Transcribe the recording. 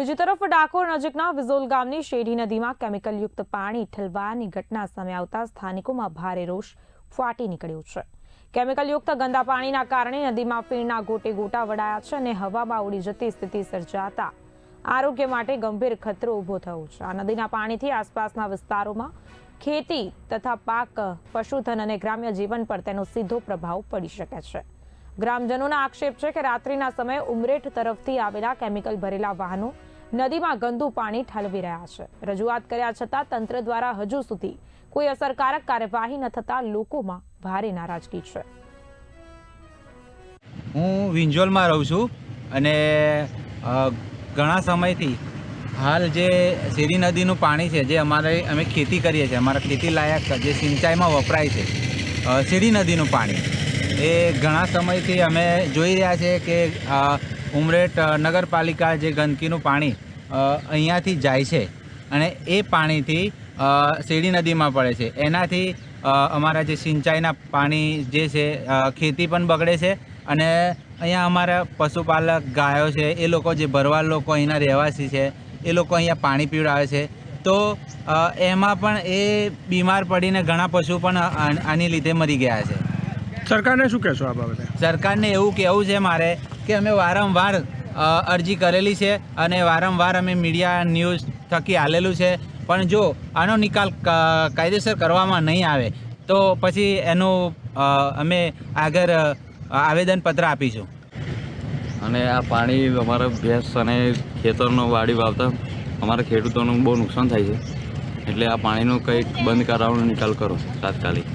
બીજી તરફ ડાકોર નજીકના વિઝોલ ગામની શેઢી નદીમાં કેમિકલયુક્ત પાણી ઠલવાની ઘટના સામે આવતા સ્થાનિકોમાં ભારે રોષ ફાટી નીકળ્યો છે. કેમિકલયુક્ત ગંદા પાણીના કારણે નદીમાં ફીણના ગોટે ગોટા વડાયા છે અને હવામાં ઉડી જતી સ્થિતિ સર્જાતા આરોગ્ય માટે ગંભીર ખતરો ઊભો થયો છે. આ નદીના પાણીથી આસપાસના વિસ્તારોમાં ખેતી તથા પાક, પશુધન અને ગ્રામ્ય જીવન પર તેનો સીધો પ્રભાવ પડી શકે છે. ગ્રામજનોના આક્ષેપ છે કે રાત્રિના સમયે ઉમરેઠ તરફથી આવેલા કેમિકલ ભરેલા વાહનો નદીમાં ગંદુ પાણી ઠાલવી રહ્યા છે. રજૂઆત કર્યા છતાં તંત્ર દ્વારા હજુ સુધી કોઈ અસરકારક કાર્યવાહી ન થતા લોકોમાં ભારે નારાજગી છે. હું વિંજોલમાં રહું છું અને ઘણા સમયથી હાલ જે શેરી નદીનું પાણી છે, જે અમારે, અમે ખેતી કરીએ છીએ, અમારા ખેતી લાયક જે સિંચાઈમાં વપરાય છે શેરી નદીનું પાણી. એ ઘણા સમયથી અમે જોઈ રહ્યા છીએ કે ઉમરેટ નગરપાલિકા જે ગંદકીનું પાણી અહીંયાથી જાય છે અને એ પાણીથી શેરી નદીમાં પડે છે. એનાથી અમારા જે સિંચાઈના પાણી જે છે ખેતી પણ બગડે છે અને અહીંયા અમારા પશુપાલક ગાયો છે, એ લોકો જે ભરવાડ લોકો અહીંના રહેવાસી છે, એ લોકો અહીંયા પાણી પીવડાવે છે. તો એમાં પણ એ બીમાર પડીને ઘણા પશુ પણ આની લીધે મરી ગયા છે. સરકારને શું કહેશો આ બાબતે? સરકારને એવું કહેવું છે મારે કે અમે વારંવાર અરજી કરેલી છે અને વારંવાર અમે મીડિયા ન્યૂઝ થકી આલેલું છે. પણ જો આનો નિકાલ કાયદેસર કરવામાં નહીં આવે તો પછી એનું અમે આગળ આવેદનપત્ર આપીશું. અને આ પાણી અમારા ભેંસ અને ખેતરનો વાડી વાવતા અમારા ખેડૂતોનું બહુ નુકસાન થાય છે. એટલે આ પાણીનો કંઈક બંધ કરાવવાનો નિકાલ કરો તાત્કાલિક.